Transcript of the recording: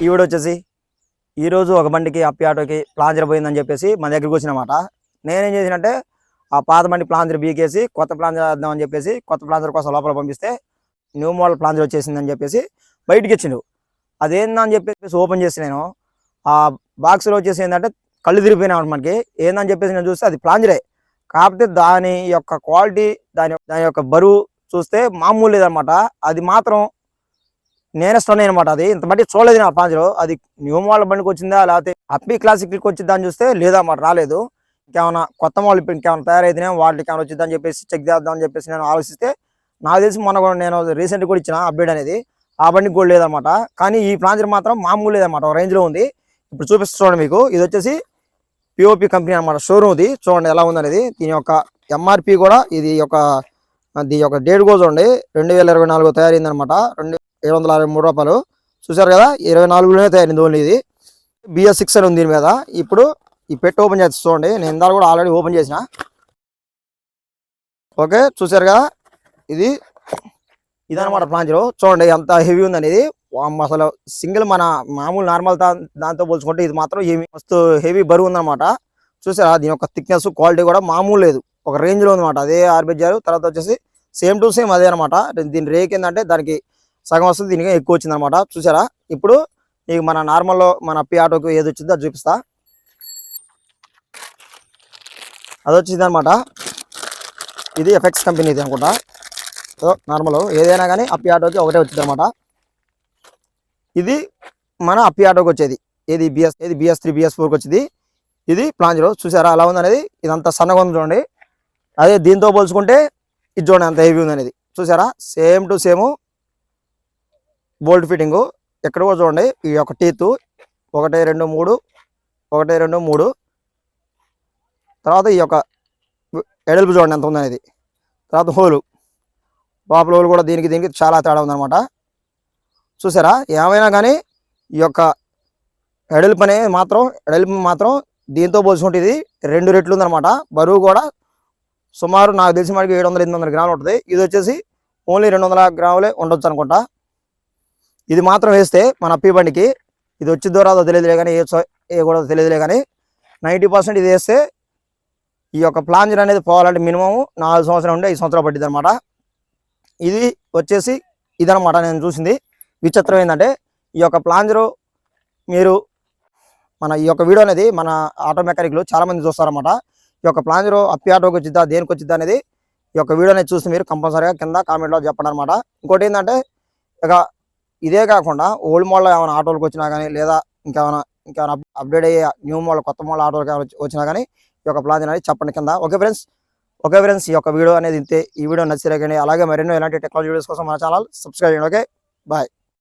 ఈవిడ వచ్చేసి ఈరోజు ఒక బండికి అప్పి ఆటోకి ప్లాంజర్ పోయిందని చెప్పేసి మన దగ్గరికి వచ్చినమాట నేనేం చేసినంటే ఆ పాత బండి ప్లాంజర్ బీకేసి కొత్త ప్లాంజర్ వేద్దామని చెప్పేసి కొత్త ప్లాంజర్ కోసం లోపల పంపిస్తే న్యూ మోడల్ ప్లాంజర్ వచ్చేసిందని చెప్పేసి బయటికి ఇచ్చిండు అదేందని చెప్పేసి ఓపెన్ చేసి నేను ఆ బాక్స్లో వచ్చేసి ఏంటంటే కళ్ళు తిరిగిపోయినాయి మనకి. ఏందని చెప్పేసి నేను చూస్తే అది ప్లాంజరే కాకపోతే దాని యొక్క క్వాలిటీ దాని దాని యొక్క బరువు చూస్తే మామూలు లేదనమాట అది మాత్రం నేనే స్టన్ అనమాట అది. ఇంత బట్టి చూడలేదు నా పాంజరు. అది న్యూ మోడల్ బండికి వచ్చిందా? లేకపోతే అప్పి క్లాసిక్ వచ్చిందా అని చూస్తే లేదన్నమాట రాలేదు. ఇంకేమైనా కొత్త మోడల్ ఇప్పుడు ఇంకేమైనా తయారైతేనే వాటికి ఏమైనా వచ్చిందని చెప్పేసి చెక్ చేద్దాం అని చెప్పేసి నేను ఆలోచిస్తే నాకు తెలిసి మొన్న కూడా నేను రీసెంట్ కూడా ఇచ్చిన అప్డేట్ అనేది ఆ బండికి కూడా లేదనమాట కానీ ఈ ప్లాంజర్ మాత్రం మామూలు లేదన్నమాట. రేంజ్లో ఉంది. ఇప్పుడు చూపిస్తూ చూడండి మీకు. ఇది వచ్చేసి పిఓపి కంపెనీ అన్నమాట. షోరూమ్ ఇది చూడండి ఎలా ఉందనేది. దీని యొక్క ఎంఆర్పి కూడా ఇది యొక్క దీని యొక్క డేట్ కూడా చూడండి. రెండు వేల ఇరవై నాలుగు తయారైంది అనమాట రెండు ఏడు వందల అరవై మూడు రూపాయలు. చూసారు కదా ఇరవై నాలుగులోనే తయారైంది ఓన్లీ ఇది. బిఎస్ సిక్స్ అని ఉంది దీని మీద. ఇప్పుడు ఈ పెట్ ఓపెన్ చేసి చూడండి. నేను ఇందాక కూడా ఆల్రెడీ ఓపెన్ చేసిన. ఓకే చూసారు కదా? ఇది ఇదనమాట ప్లాంజర్. చూడండి ఎంత హెవీ ఉంది అనేది అసలు సింగిల్ మన మామూలు నార్మల్ దాంతో పోల్చుకుంటే ఇది మాత్రం హెవీ మస్తు హెవీ బరువు ఉందన్నమాట. చూసారా దీని యొక్క థిక్నెస్ క్వాలిటీ కూడా మామూలు లేదు. ఒక రేంజ్లో ఉందన్నమాట. అదే ఆర్బిజారు తర్వాత వచ్చేసి సేమ్ టు సేమ్ అదే అనమాట దీని రేక్ ఏంటంటే దానికి సగం వస్తుంది దీనికి ఎక్కువ వచ్చింది అనమాట చూసారా? ఇప్పుడు నీకు మన నార్మల్లో మన పి ఆటోకి ఏది వచ్చిందో అది చూపిస్తా. అది వచ్చింది అనమాట ఇది ఎఫెక్ట్స్ కంపెనీ ఇది అనుకుంటా. సో నార్మల్ ఏదైనా కానీ అప్పి ఆటోకి ఒకటే వచ్చింది అనమాట ఇది మన అప్పి ఆటోకి వచ్చేది. ఏది బిఎస్ ఏది బిఎస్ త్రీ బిఎస్ ఫోర్కి వచ్చింది. ఇది ప్లాంజర్ చూసారా? అలా ఉంది అనేది ఇదంతా సన్నగా ఉంది చూడండి. అదే దీంతో పోల్చుకుంటే ఇది చూడండి అంత హెవీ ఉంది అనేది చూసారా? Same to same bolt fitting ఎక్కడ కూడా చూడండి. ఈ యొక్క టీత్ ఒకటి రెండు మూడు ఒకటి రెండు మూడు. తర్వాత ఈ యొక్క ఎడల్పు చూడండి ఎంత ఉందనేది. తర్వాత హోలు లోపల హోలు కూడా దీనికి దీనికి చాలా తేడా ఉందన్నమాట. చూసారా? ఏమైనా కానీ ఈ యొక్క ఎడల్పు అనేది మాత్రం ఎడల్పు మాత్రం దీంతో పోల్చుకుంటే ఇది రెండు రెట్లు ఉందన్నమాట. బరువు కూడా సుమారు నాకు తెలిసి మనకి ఏడు వందల ఎనిమిది వందల గ్రాములు ఉంటుంది. ఇది వచ్చేసి ఓన్లీ రెండు వందల గ్రాములే ఉండొచ్చు అనుకుంటా. ఇది మాత్రం వేస్తే మన అప్పి బండికి ఇది వచ్చిద్దో రాదో తెలియదులే కానీ ఏ ఏ కూడా తెలియదులే కానీ నైంటీ పర్సెంట్ ఇది వేస్తే ఈ యొక్క ప్లాంజర్ అనేది పోవాలంటే మినిమం నాలుగు సంవత్సరం ఉండే ఐదు సంవత్సరాలు పట్టింది అనమాట ఇది వచ్చేసి ఇదనమాట నేను చూసింది. విచిత్రం ఏంటంటే ఈ యొక్క ప్లాంజరు మీరు మన ఈ యొక్క వీడియో అనేది మన ఆటో మెకానిక్లు చాలామంది చూస్తారన్నమాట. ఈ యొక్క ప్లాన్ అప్పి ఆటోకి వచ్చిద్దా దేనికి వచ్చిద్దా అనేది ఈ యొక్క వీడియో చూసి మీరు కంపల్సరీగా కింద కామెంట్లో చెప్పండి అనమాట ఇంకోటి ఏంటంటే ఇక ఇదే కాకుండా ఓల్డ్ మోడల్ ఏమైనా ఆటోలకు వచ్చినా కానీ లేదా ఇంకేమైనా ఇంకేమైనా అప్డేట్ అయ్యే న్యూ మోడల్ కొత్త మోడల్ ఆటోలకు వచ్చినా కానీ ఈ యొక్క ప్లాన్ అనేది చెప్పండి కింద. ఓకే ఫ్రెండ్స్ ఓకే ఫ్రెండ్స్ ఈ యొక్క వీడియో అనేది ఇంతే. ఈ వీడియో నచ్చితే కానీ అలాగే మరెన్నో ఇలాంటి టెక్నాలజీ వీడియోస్ కోసం మన ఛానల్ సబ్స్క్రైబ్ చేయండి ఓకే బాయ్